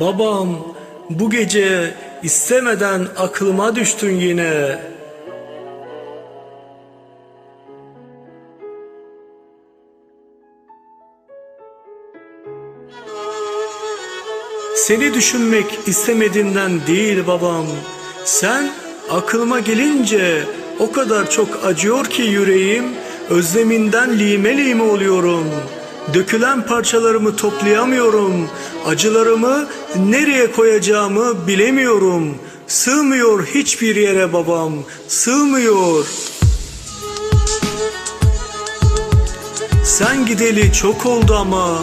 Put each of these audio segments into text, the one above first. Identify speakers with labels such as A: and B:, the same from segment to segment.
A: Babam bu gece istemeden aklıma düştün yine. Seni düşünmek istemediğinden değil babam. Sen aklıma gelince o kadar çok acıyor ki yüreğim, özleminden lime lime oluyorum. Dökülen parçalarımı toplayamıyorum. Acılarımı nereye koyacağımı bilemiyorum. Sığmıyor hiçbir yere babam, sığmıyor. Sen gideli çok oldu ama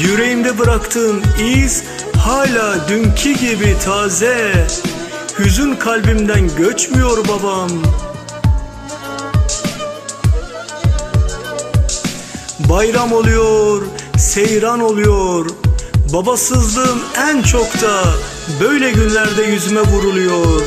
A: Yüreğimde bıraktığın iz hala dünkü gibi taze Hüzün kalbimden göçmüyor babam Bayram oluyor, seyran oluyor Babasızlığım en çok da böyle günlerde yüzüme vuruluyor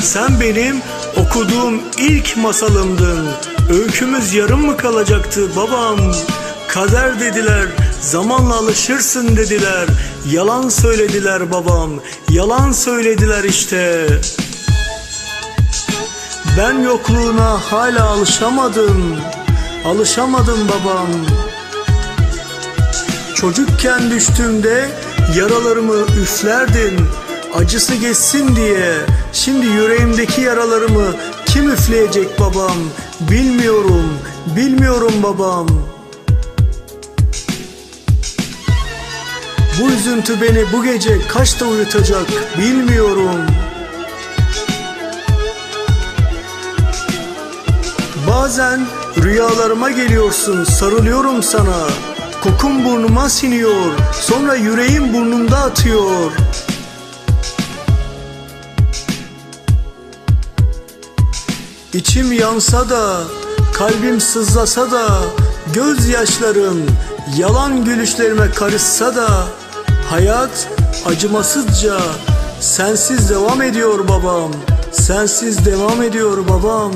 A: Sen benim okuduğum ilk masalımdın. Öykümüz yarım mı kalacaktı babam? Kader dediler, zamanla alışırsın dediler. Yalan söylediler babam, yalan söylediler işte. Ben yokluğuna hala alışamadım. Alışamadım babam. Çocukken düştüğümde yaralarımı üflerdin acısı geçsin diye Şimdi yüreğimdeki yaralarımı kim üfleyecek babam Bilmiyorum, bilmiyorum babam Bu üzüntü beni bu gece kaçta uyutacak bilmiyorum Bazen rüyalarıma geliyorsun sarılıyorum sana Kokun burnuma siniyor sonra yüreğim burnumda atıyor İçim yansa da, kalbim sızlasa da, gözyaşlarım yalan gülüşlerime karışsa da, hayat acımasızca sensiz devam ediyor babam, sensiz devam ediyor babam.